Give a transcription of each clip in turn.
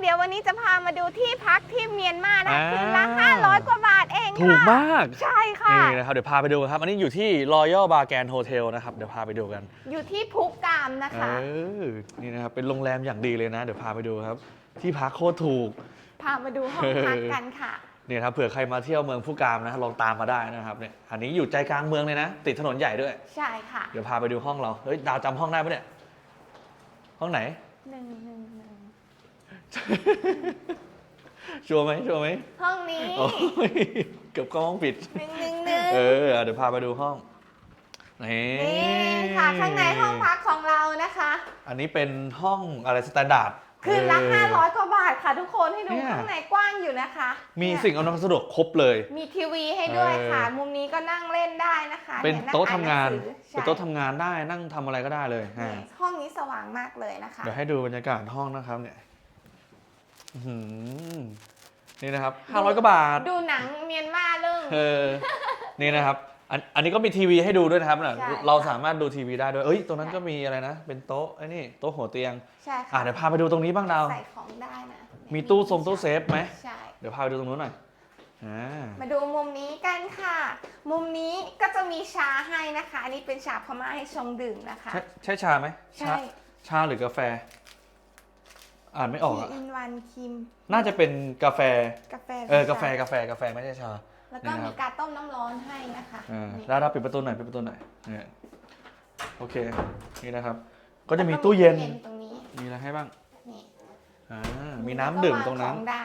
เดี๋ยววันนี้จะพามาดูที่พักที่เมียนมานะอ่า คืนละ500 กว่าบาทเองถูกค่ะมาก ใช่ค่ะ นี่นะครับ เดี๋ยวพาไปดูครับ อันนี้อยู่ที่ Royal Bar Grand Hotel นะครับ เดี๋ยวพาไปดูกัน อยู่ที่พุกกามนะเอคะ อ นี่นะครับ เป็นโรงแรมอย่างดีเลยนะ เดี๋ยวพาไปดูครับ ที่พักโคตรถูก พามาดูห้องพักกันค่ะ เนี่ยครับ เผื่อใครมาเที่ยวเมืองผู้กามนะ ลองตามมาได้นะครับเนี่ย อันนี้อยู่ใจกลางเมืองเลยนะ ติดถนนใหญ่ด้วย ใช่ค่ะเดี๋ยวพาไปดูห้องเรา เฮ้ย ดาวจำห้องได้ปะเนี่ย ห้องไหน หนึ่งหนึ่งหนึ่ง ชัวร์ไหมชัวร์ไหมห้องนี้โอ้ยเกือบเข้าห้องผิด หนึ่งหนึ่งหนึ่งเออ เดี๋ยวพาไปดูห้อง นี่นี่ค่ะข้างในห้องพักของเรานะคะ อันนี้เป็นห้องอะไรสแตนดาร์ด คืนละเออ500กว่าบาทค่ะทุกคนให้ดูเนี่ย ข้างในกว้างอยู่นะคะมีเนี่ยสิ่งอำนวยความสะดวกครบเลย มีทีวีให้ด้วยค่ะ เออ มุมนี้ก็นั่งเล่นได้นะคะเป็นยงโต๊ะทำงานอ่หสือเป็นโต๊ะทำงานได้นั่งทำอะไรก็ได้เลยใช่ฮะห้องนี้สว่างมากเลยนะคะ เดี๋ยวให้ดูบรรยากาศห้องนะครับเนี่ยอื้อหือ นี่นะครับ500กว่าบาท ดูหนังเมียนมาเรื่อง เออ นี่นะครับอันอันนี้ก็มีทีวีให้ดูด้วยนะครับน่ะใช่เราสามารถดูทีวีได้ด้วย เอ้ย ตรงนั้นก็มีอะไรนะ เป็นโต๊ะไอ้นี่ โต๊ะหัวเตียง ใช่อะ ค่ะเดี๋ยวพาไปดูตรงนี้บ้างดาว ใส่ของได้นะมีตู้ทรงตู้เซฟไหม ใช่ เดี๋ยวพาไปดูตรงนู้นหน่อย อ่า มาดูมุมนี้กันค่ะ มุมนี้ก็จะมีชาให้นะคะ อันนี้เป็นชาพม่าให้ชงดื่มนะคะ ใช่ใช่ชาไหมใช่ชา ชาหรือกาแฟ อ่านไม่ออกทีอะอินวันครีมน่าจะเป็นกาแฟ กาแฟเออกาแฟชกาแฟกาแฟไม่ใช่ชา แล้วก็นี่นะครับมีการต้มน้ำร้อนให้นะคะอ่านี่ได้รับปิดประตูหน่อยปิดประตูหน่อยเนี่ยโอเค นี่นะครับ ก็จะมีตู้เย็นตรงนี้มีอะไรให้บ้างนี่อ่ามีน้ำดื่มตรงนั้น แล้วก็วาของได้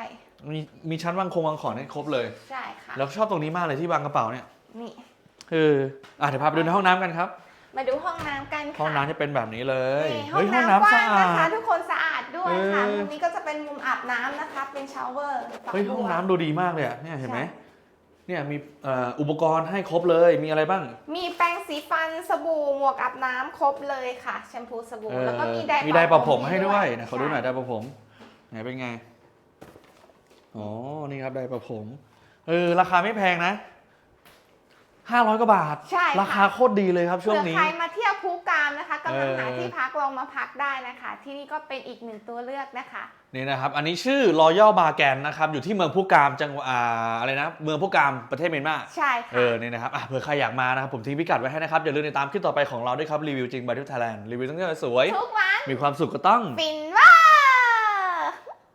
มีมีชั้นวางคงวางของให้ครบเลย ใช่ค่ะ แล้วชอบตรงนี้มากเลยที่วางกระเป๋าเนี่ยนี่ คืออะเดี๋ยวพาไปดูในห้องน้ำกันครับ มาดูห้องน้ำกันค่ะห้องน้ำจะเป็นแบบนี้เลย นี่ห้อเฮ้งยห้องน้ำกน้ำสะว้างอานะคะดทุกคนสะอา ดด้วยค่ะเออมุมนี้ก็จะเป็นมุมอาบน้ำนะคะ เป็นชาวเวอร์ฝักเฮ้ยบัวห้องน้ำดูดีมากเลยอะเนี่ยเห็นไหมใช่เนี่ยมีเอ่ออุปกรณ์ให้ครบเลยมีอะไรบ้าง มีแปรงสีฟันสบู่หมวกอาบน้ำครบเลยค่ะ แชมพูสบู่เออแล้วก็มีไดร์มีไดร์เป่าผมให้ด้วยใช่นะขอดูหน่อยไดร์เป่าผมไหนเป็นไงอ๋อนี่ครับไดร์เป่าผมเออราคาไม่แพงนะห้าร้อยกว่าบาท ใช่ราคาโคตรดีเลยครับช่วงเผื่อนี้ใครมาเที่ยว ภูกามนะคะกำลังหาเออที่พักลองมาพักได้นะคะ ที่นี่ก็เป็นอีกหนึ่งตัวเลือกนะคะนี่นะครับอันนี้ชื่อ Royal Bar g a n นะครับอยู่ที่เมืองพุกามจังหวัดอ่าอะไรนะเมืองพุกามประเทศเมียนมาใช่เอค่ะอนี่นะครับอะเผื่อใครอยากมานะครับผมทิ้งพิกัดไว้ให้นะครับอย่าลืมติดตามคลิปต่อไปของเราด้วยครับรีวิวจริงบายทุกไทยแลนด์รีวิวตั้งแต่สวยทุกวันมีความสุขก็ต้องฟินว่า